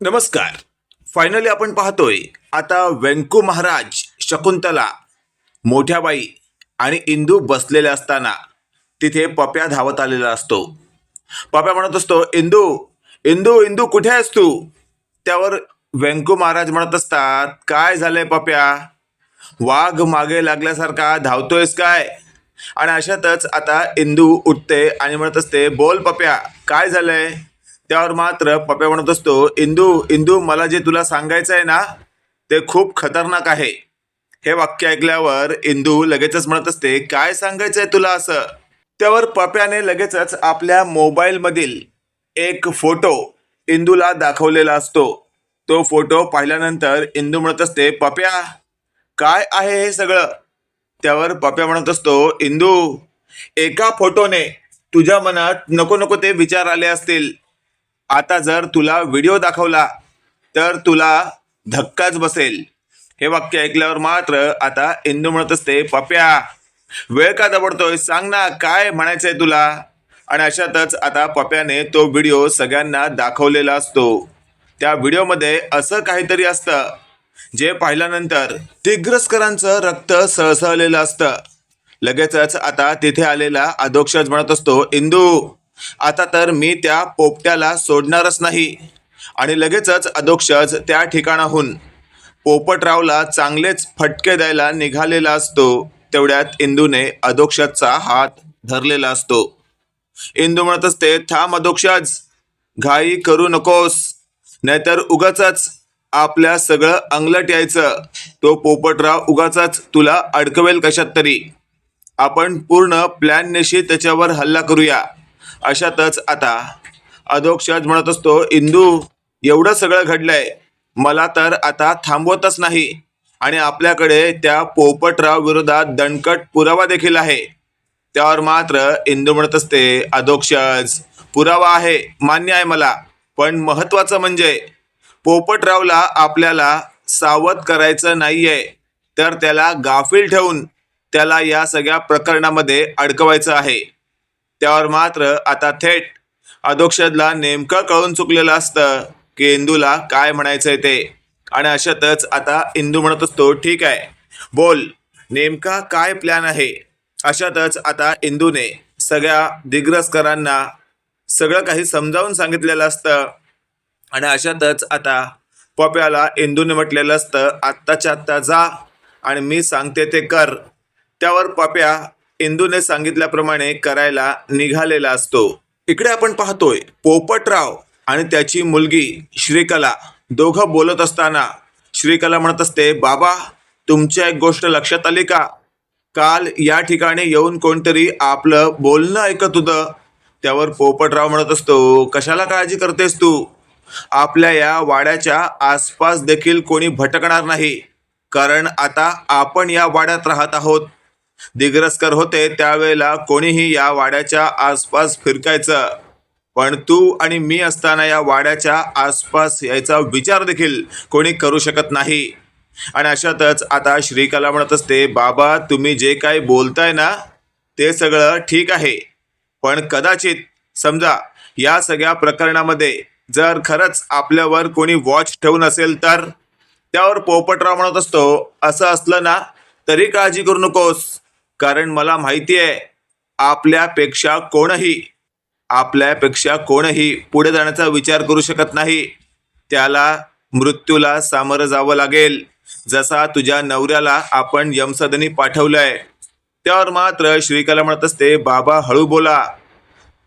नमस्कार. फायनली आपण पाहतोय आता व्यंकू महाराज शकुंतला मोठ्या बाई आणि इंदू बसलेले असताना तिथे पप्या धावत आलेला असतो. पप्या म्हणत असतो इंदू इंदू इंदू कुठे आहेस तू? त्यावर व्यंकू महाराज म्हणत असतात काय झालंय पप्या? वाघ मागे लागल्यासारखा धावतोयस काय? आणि अशातच आता इंदू उठते आणि म्हणत असते बोल पप्या काय झालंय? त्यावर मात्र पप्या म्हणत असतो इंदू इंदू मला जे तुला सांगायचं आहे ना ते खूप खतरनाक आहे. हे वाक्य ऐकल्यावर इंदू लगेचच म्हणत असते काय सांगायचं आहे तुला असं? त्यावर पप्याने लगेचच आपल्या मोबाईलमधील एक फोटो इंदूला दाखवलेला असतो. तो फोटो पाहिल्यानंतर इंदू म्हणत असते पप्या काय आहे हे सगळं? त्यावर पप्या म्हणत असतो इंदू एका फोटोने तुझ्या मनात नको नको ते विचार आले असतील. आता जर तुला व्हिडिओ दाखवला तर तुला धक्काच बसेल. हे वाक्य ऐकल्यावर मात्र आता इंदू म्हणत असते पप्या वेळ का दबडतोय? सांग ना काय म्हणायचंय तुला? आणि अशातच आता पप्याने तो व्हिडिओ सगळ्यांना दाखवलेला असतो. त्या व्हिडिओमध्ये असं काहीतरी असतं जे पाहिल्यानंतर तिग्रस्करांचं रक्त सळसळलेलं असतं. लगेचच आता तिथे आलेला अधोक्षज म्हणत असतो इंदू आता तर मी त्या पोपट्याला सोडणारच नाही. आणि लगेचच अधोक्षज त्या ठिकाणाहून. पोपटरावला चांगलेच फटके द्यायला निघालेला असतो. तेवढ्यात इंदूने अधोक्षजचा हात धरलेला असतो. इंदू म्हणत असते थांब अधोक्षज घाई करू नकोस. नाहीतर उगाच आपल्या सगळं अंगलट यायचं. तो पोपटराव उगाच तुला अडकवेल कशात तरी. आपण पूर्ण प्लॅननेशी त्याच्यावर हल्ला करूया. अशातच आता अधोक्षज म्हणत असतो इंदू एवढं सगळं घडलंय. मला तर आता थांबवतच नाही. आणि आपल्याकडे त्या पोपटराव विरोधात दणकट पुरावा देखील आहे. त्यावर मात्र इंदू म्हणत असते अधोक्षज पुरावा आहे मान्य आहे मला. पण महत्वाचं म्हणजे पोपटरावला आपल्याला सावध करायचं नाही आहे तर त्याला गाफील ठेवून त्याला या सगळ्या प्रकरणामध्ये अडकवायचं आहे. त्यावर मात्र आता थेट अधोक्षदला नेमकं कळून चुकलेलं असतं की इंदूला काय म्हणायचंय ते. आणि अशातच आता इंदू म्हणत असतो ठीक आहे बोल नेमका काय प्लॅन आहे? अशातच आता इंदूने सगळ्या दिग्रस्करांना सगळं काही समजावून सांगितलेलं असतं. आणि अशातच आता पप्याला इंदूने म्हटलेलं असतं आत्ताच्या आत्ता जा आणि मी सांगते ते कर. त्यावर पप्या इंदूने सांगितल्याप्रमाणे करायला निघालेला असतो. इकडे आपण पाहतोय पोपटराव आणि त्याची मुलगी श्रीकला दोघं बोलत असताना श्रीकला म्हणत असते बाबा तुमच्या एक गोष्ट लक्षात आली का? काल या ठिकाणी येऊन कोणतरी आपलं बोलणं ऐकत होतं. त्यावर पोपटराव म्हणत असतो कशाला काळजी करतेस तू? आपल्या या वाड्याच्या आसपास देखील कोणी भटकणार नाही. कारण आता आपण या वाड्यात राहत आहोत. दिग्रसकर होते त्यावेळेला कोणीही या वाड्याच्या आसपास फिरकायचं. पण तू आणि मी असताना या वाड्याच्या आसपास यायचा विचार देखील कोणी करू शकत नाही. आणि अशातच आता श्रीकला म्हणत असते बाबा तुम्ही जे काही बोलताय ना ते सगळं ठीक आहे. पण कदाचित समजा या सगळ्या प्रकरणामध्ये जर खरंच आपल्यावर कोणी वॉच ठेवून असेल तर? त्यावर पोपटराव म्हणत असतो असं असलं ना तरी काळजी करू नकोस. कारण मला माहिती आहे आपल्यापेक्षा कोणही आपल्यापेक्षा कोणही पुढे जाण्याचा विचार करू शकत नाही. त्याला मृत्यूला सामोरं जावं लागेल. जसा तुझ्या नवऱ्याला आपण यमसदनी पाठवलंय त्यावर मात्र श्रीकला म्हणत असते बाबा हळू बोला.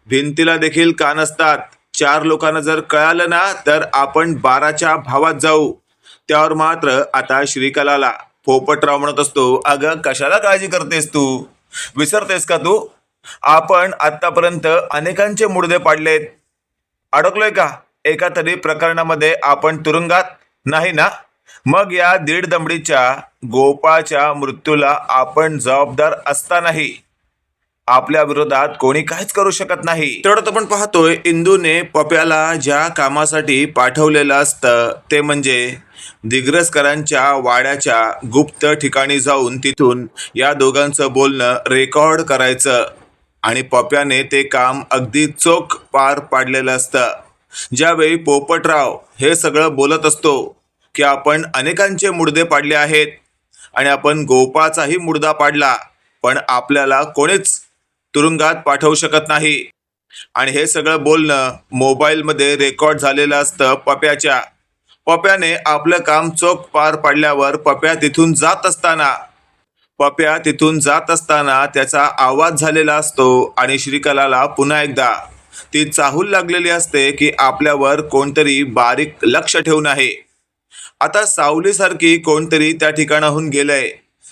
भिंतीला देखील कान असतात. चार लोकांना जर कळालं ना तर आपण बाराच्या भावात जाऊ. त्यावर मात्र आता श्रीकलाला पोपटराव म्हणत असतो अगं कशाला काळजी करतेस तू? विसरतेस का तू? आपण आत्तापर्यंत अनेकांचे मुडदे पाडलेत. अडकलोय का? एका तरी प्रकरणामध्ये आपण तुरुंगात नाही ना? मग या दीड दमडीच्या गोपाळच्या मृत्यूला आपण जबाबदार असतानाही आपल्या विरोधात कोणी काहीच करू शकत नाही. तेवढं आपण पाहतोय इंदूने पप्याला ज्या कामासाठी पाठवलेलं असतं ते म्हणजे दिग्रसकरांच्या वाड्याच्या गुप्त ठिकाणी जाऊन तिथून या दोघांचं बोलणं रेकॉर्ड करायचं आणि पप्याने ते काम अगदी चोख पार पाडलेलं असतं. ज्यावेळी पोपटराव हे सगळं बोलत असतो की आपण अनेकांचे मुडदे पाडले आहेत आणि आपण गोपाचाही मुडदा पाडला पण आपल्याला कोणीच तुरुंगात पाठवू शकत नाही. आणि हे सगळं बोलणं मोबाईलमध्ये रेकॉर्ड झालेलं असतं पप्याच्या. पप्याने आपलं काम चोख पार पाडल्यावर पप्या तिथून जात असताना पप्या तिथून जात असताना त्याचा आवाज झालेला असतो आणि श्रीकलाला पुन्हा एकदा ती चाहूल लागलेली असते की आपल्यावर कोणतरी बारीक लक्ष ठेवून आहे. आता सावलीसारखी कोणतरी त्या ठिकाणाहून गेलंय.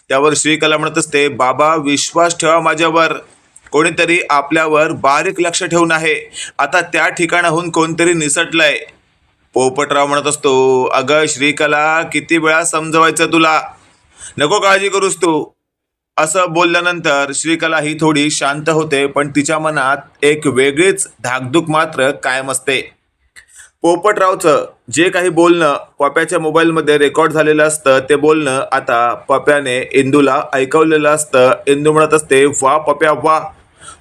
त्यावर श्रीकला म्हणत असते बाबा विश्वास ठेवा माझ्यावर. कोणीतरी आपल्यावर बारीक लक्ष ठेवून आहे. आता त्या ठिकाणाहून कोणतरी निसटलंय. पोपटराव म्हणत असतो अगं श्रीकला किती वेळा समजवायचं तुला? नको काळजी करूस तू. असं बोलल्यानंतर श्रीकला ही थोडी शांत होते पण तिच्या मनात एक वेगळीच धाकधूक मात्र कायम असते. पोपटरावचं जे काही बोलणं पप्याच्या मोबाईलमध्ये रेकॉर्ड झालेलं असतं ते बोलणं आता पप्याने इंदूला ऐकवलेलं असतं. इंदू म्हणत असते वा पप्या वा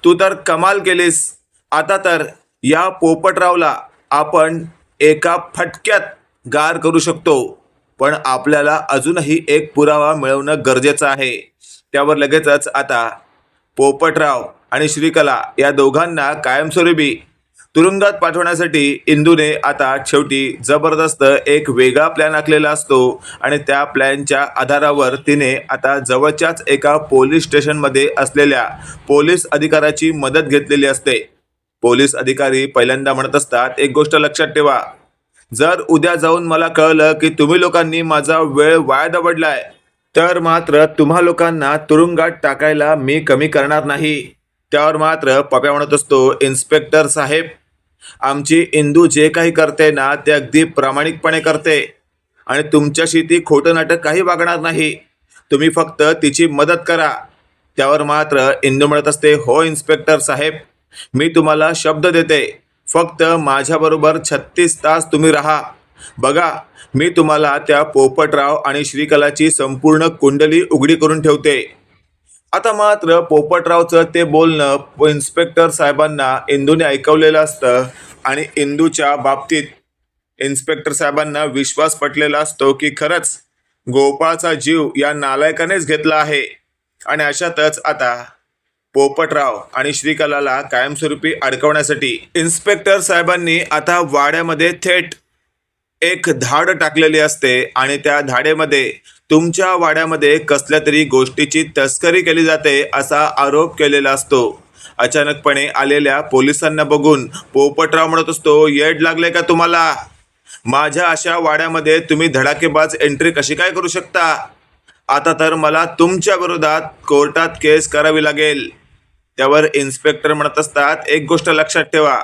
तू तर कमाल केलीस. आता तर या पोपटरावला आपण एका फटक्यात गार करू शकतो. पण आपल्याला अजूनही एक पुरावा मिळवणं गरजेचं आहे. त्यावर लगेचच आता पोपटराव आणि श्रीकला या दोघांना कायमस्वरूपी तुरुंगात पाठवण्यासाठी इंदूने आता शेवटी जबरदस्त एक वेगळा प्लॅन आखलेला असतो आणि त्या प्लॅनच्या आधारावर तिने आता जवळच्याच एका पोलीस स्टेशनमध्ये असलेल्या पोलीस अधिकाऱ्याची मदत घेतलेली असते. पोलीस अधिकारी पहिल्यांदा म्हणत असतात एक गोष्ट लक्षात ठेवा. जर उद्या जाऊन मला कळलं की तुम्ही लोकांनी माझा वेळ वाया दवडलाय तर मात्र तुम्हा लोकांना तुरुंगात टाकायला मी कमी करणार नाही. त्यावर मात्र पप्या म्हणत असतो इन्स्पेक्टर साहेब आमची इंदू जे काही करते ना ते अगदी प्रामाणिकपणे करते. आणि तुमच्याशी ती खोटं नाटक काही वागणार नाही. तुम्ही फक्त तिची मदत करा. त्यावर मात्र इंदू म्हणत असते हो इन्स्पेक्टर साहेब मी तुम्हाला शब्द देते. फक्त माझ्याबरोबर छत्तीस तास तुम्ही राहा. बघा मी तुम्हाला त्या पोपटराव आणि श्रीकलाची संपूर्ण कुंडली उघडी करून ठेवते. आता मात्र पोपटरावचं ते बोलणं इन्स्पेक्टर साहेबांना इंदूने ऐकवलेलं असतं आणि इंदूच्या बाबतीत इन्स्पेक्टर साहेबांना विश्वास पटलेला असतो की खरंच गोपाळचा जीव या नालायकानेच घेतला आहे. आणि अशातच आता पोपटराव आणि श्रीकलाला कायमस्वरूपी अडकवण्यासाठी इन्स्पेक्टर साहेबांनी आता वाड्यामध्ये थेट एक धाड टाकलेली असते आणि त्या धाडेमध्ये तुमच्या वाड्यामध्ये कसल्या तरी गोष्टीची तस्करी केली जाते असा आरोप केलेला असतो. अचानकपणे आलेल्या पोलिसांना बघून पोपटराव म्हणत असतो येड लागले का तुम्हाला? माझ्या अशा वाड्यामध्ये तुम्ही धडाकेबाज एंट्री कशी काय करू शकता? आता तर मला तुमच्या विरोधात कोर्टात केस करावी लागेल. त्यावर इन्स्पेक्टर म्हणत असतात एक गोष्ट लक्षात ठेवा.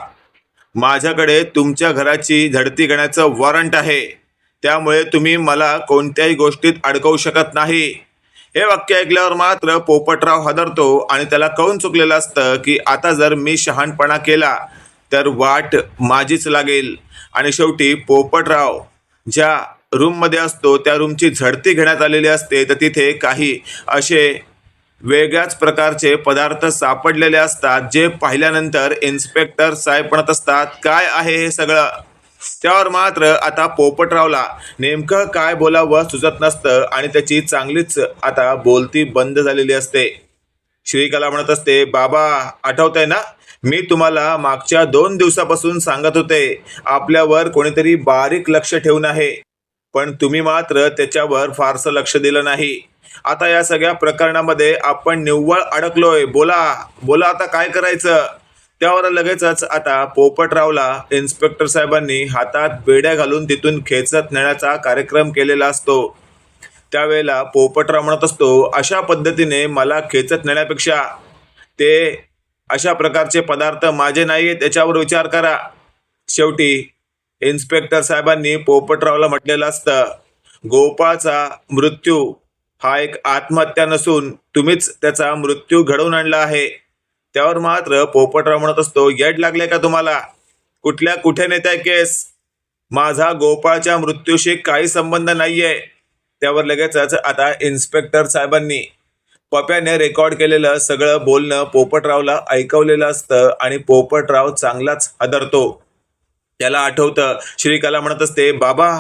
माझ्याकडे तुमच्या घराची झडती घेण्याचं वॉरंट आहे. त्यामुळे तुम्ही मला कोणत्याही गोष्टीत अडकवू शकत नाही. हे वाक्य ऐकल्यावर मात्र पोपटराव हादरतो आणि त्याला कळून चुकलेलं असतं की आता जर मी शहाणपणा केला तर वाट माझीच लागेल. आणि शेवटी पोपटराव ज्या रूममध्ये असतो त्या रूमची झडती घेण्यात आलेली असते तर तिथे काही असे वेगळ्याच प्रकारचे पदार्थ सापडलेले असतात जे पाहिल्यानंतर इन्स्पेक्टर साहेब म्हणत असतात काय आहे हे सगळं? त्यावर मात्र आता पोपटरावला नेमकं काय बोलावं सुचत नसतं आणि त्याची चांगलीच आता बोलती बंद झालेली असते. श्रीकला म्हणत असते बाबा आठवतंय ना? मी तुम्हाला मागच्या दोन दिवसापासून सांगत होते आपल्यावर कोणीतरी बारीक लक्ष ठेवून आहे. पण तुम्ही मात्र त्याच्यावर फारसं लक्ष दिलं नाही. आता या सगळ्या प्रकरणामध्ये आपण निव्वळ अडकलोय. बोला बोला आता काय करायचं? त्यावर लगेचच आता पोपटरावला इन्स्पेक्टर साहेबांनी हातात बेड्या घालून तिथून खेचत नेण्याचा कार्यक्रम केलेला असतो. त्यावेळेला पोपटराव म्हणत असतो अशा पद्धतीने मला खेचत नेण्यापेक्षा ते अशा प्रकारचे पदार्थ माझे नाही आहेत त्याच्यावर विचार करा. शेवटी इन्स्पेक्टर साहेबांनी पोपटरावला म्हटलेलं असतं गोपाळचा मृत्यू हा एक आत्महत्या नसून तुम्हीच त्याचा मृत्यू घडवून आणला आहे. त्यावर मात्र पोपटराव म्हणत असतो येड लागले का तुम्हाला? कुठल्या कुठे नेताय केस? माझा गोपाळच्या मृत्यूशी काही संबंध नाहीये. त्यावर लगेचच आता इन्स्पेक्टर साहेबांनी पप्याने रेकॉर्ड केलेलं सगळं बोलणं पोपटरावला ऐकवलेलं असतं आणि पोपटराव चांगलाच हादरतो. त्याला आठवतं श्रीकला म्हणत असते बाबा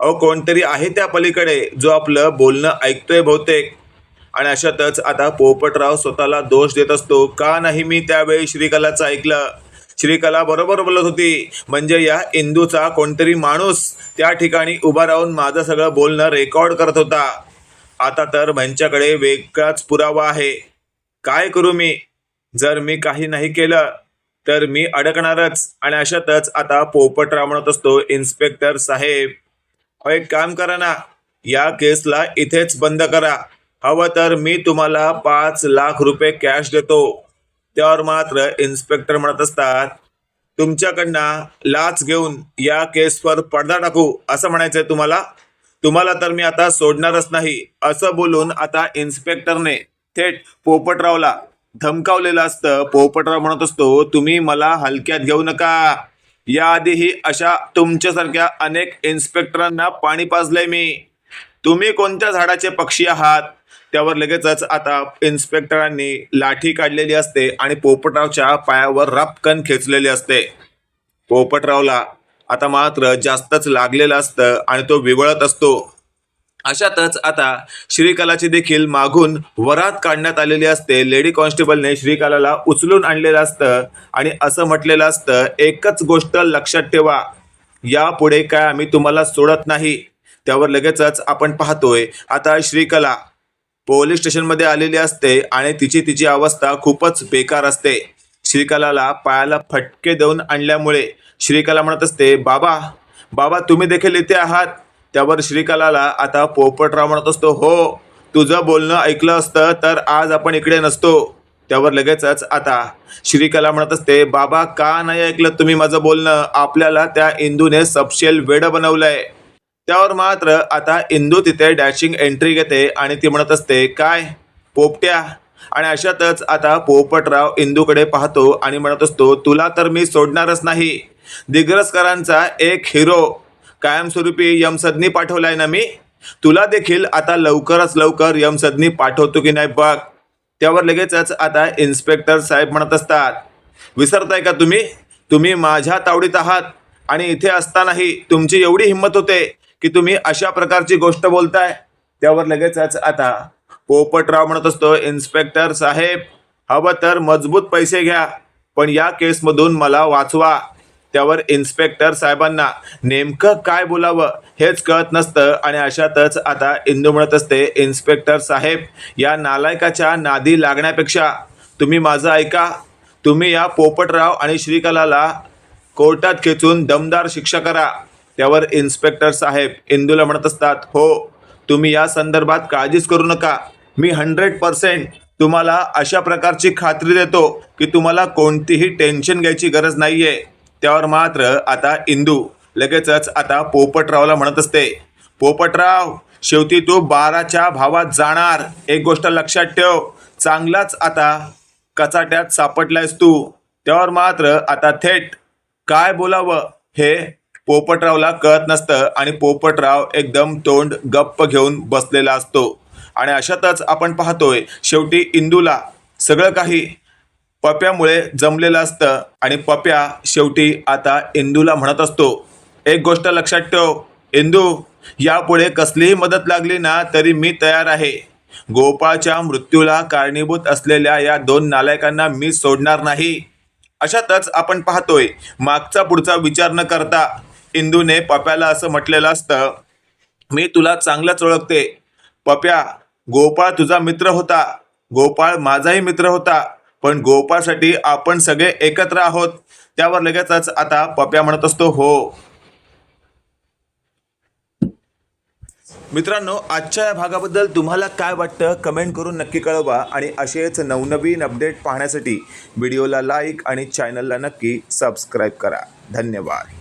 अहो कोणतरी आहे त्या पलीकडे जो आपलं बोलणं ऐकतोय बहुतेक. आणि अशातच आता पोपटराव स्वतःला दोष देत असतो. का नाही मी त्यावेळी श्रीकलाचं ऐकलं? श्रीकला बरोबर बोलत होती. म्हणजे या इंदूचा कोणतरी माणूस त्या ठिकाणी उभा राहून माझं सगळं बोलणं रेकॉर्ड करत होता. आता तर यांच्याकडे वेगळाच पुरावा आहे. काय करू मी? जर मी काही नाही केलं तर मी अडकणारच. आणि अशातच आता पोपटराव म्हणत असतो इन्स्पेक्टर साहेब अहो, एक काम करा ना. या केसला इथेच बंद करा. हवं तर मी तुम्हाला पाच लाख रुपये कॅश देतो. त्यावर मात्र इन्स्पेक्टर म्हणत असतात तुमच्याकडनं लाच घेऊन या केसवर पडदा टाकू असं म्हणायचंय तुम्हाला. तुम्हाला तर मी आता सोडणारच नाही असं बोलून आता इन्स्पेक्टरने थेट पोपटरावला धमकावलेलं असतं. पोपटराव म्हणत असतो तुम्ही मला हलक्यात घेऊ नका. याआधीही अशा तुमच्यासारख्या अनेक इन्स्पेक्टरांना पाणी पाजलंय मी. तुम्ही कोणत्या झाडाचे पक्षी आहात? त्यावर लगेचच आता इन्स्पेक्टरांनी लाठी काढलेली असते आणि पोपटरावच्या पायावर रपकन खेचलेली असते. पोपटरावला आता मात्र जास्तच लागलेलं असतं आणि तो विवळत असतो. अशातच आता श्रीकलाची देखील मागून वरात काढण्यात आलेली असते. लेडी कॉन्स्टेबलने श्रीकलाला उचलून आणलेलं असतं आणि असं म्हटलेलं असतं एकच गोष्ट लक्षात ठेवा यापुढे काय आम्ही तुम्हाला सोडत नाही. त्यावर लगेचच आपण पाहतोय आता श्रीकला पोलीस स्टेशनमध्ये आलेली असते आणि तिची तिची अवस्था खूपच बेकार असते. श्रीकलाला पायाला फटके देऊन आणल्यामुळे श्रीकला म्हणत असते बाबा बाबा तुम्ही देखील इथे आहात? त्यावर श्रीकलाला आता पोपटराव म्हणत असतो हो तुझं बोलणं ऐकलं असतं तर आज आपण इकडे नसतो. त्यावर लगेचच आता श्रीकला म्हणत असते बाबा का नाही ऐकलं तुम्ही माझं बोलणं? आपल्याला त्या इंदूने सपशेल वेडं बनवलंय. त्यावर मात्र आता इंदू तिथे डॅशिंग एंट्री घेते आणि ती म्हणत असते काय? पोपट्या? आणि अशातच आता पोपटराव इंदूकडे पाहतो आणि म्हणत असतो तुला तर मी सोडणारच नाही. दिग्रसकरांचा एक हिरो कायमस्वरूपी यमसदनी पाठवलाय ना मी? तुला देखील आता लवकरच लवकर यमसदनी पाठवतो की नाही बघ. त्यावर लगेचच आता इन्स्पेक्टर साहेब म्हणत असतात. विसरताय का तुम्ही? तुम्ही माझ्या तावडीत आहात आणि इथे असतानाही तुमची एवढी हिंमत होते की तुम्ही अशा प्रकारची गोष्ट बोलताय. त्यावर लगेचच आता पोपटराव म्हणत असतो इन्स्पेक्टर साहेब हवं तर मजबूत पैसे घ्या पण या केसमधून मला वाचवा. त्यावर इन्स्पेक्टर साहेबांना नेमकं काय बोलावं हेच कळत नसतं आणि अशातच आता इंदू म्हणत असते इन्स्पेक्टर साहेब या नालायकाच्या नादी लागण्यापेक्षा तुम्ही माझं ऐका. तुम्ही या पोपटराव आणि श्रीकलाला कोर्टात खेचून दमदार शिक्षा करा. त्यावर इन्स्पेक्टर साहेब इंदूला म्हणत असतात हो तुम्ही या संदर्भात काळजीच करू नका. मी हंड्रेड पर्सेंट तुम्हाला अशा प्रकारची खात्री देतो की तुम्हाला कोणतीही टेन्शन घ्यायची गरज नाही आहे त्यावर मात्र आता इंदू लगेचच आता पोपटरावला म्हणत असते पोपटराव शेवटी तू बाराच्या भावात जाणार. एक गोष्ट लक्षात ठेव चांगलाच आता कचाट्यात सापडलायस तू. त्यावर मात्र आता थेट काय बोलावं हे पोपटरावला कळत नसतं आणि पोपटराव एकदम तोंड गप्प घेऊन बसलेला असतो. आणि अशातच आपण पाहतोय शेवटी इंदूला सगळं काही पप्यामुळे जमलेलं असतं आणि पप्या शेवटी आता इंदूला म्हणत असतो एक गोष्ट लक्षात ठेव इंदू यापुढे कसलीही मदत लागली ना तरी मी तयार आहे. गोपाळच्या मृत्यूला कारणीभूत असलेल्या या दोन नालायकांना मी सोडणार नाही. अशातच आपण पाहतोय मागचा पुढचा विचार न करता इंदूने पप्याला असं म्हटलेलं असतं मी तुला चांगलंच ओळखते. पप्या गोपाळ तुझा मित्र होता. गोपाळ माझाही मित्र होता. पण गोपाळसाठी आपण सगळे एकत्र आहोत. त्यावर लगेचच आता पप्या म्हणत असतो हो. मित्रांनो आजच्या या भागाबद्दल तुम्हाला काय वाटतं? कमेंट करून नक्की कळवा आणि असेच नवनवीन अपडेट पाहण्यासाठी व्हिडिओला लाईक आणि चॅनलला नक्की सबस्क्राईब करा. धन्यवाद.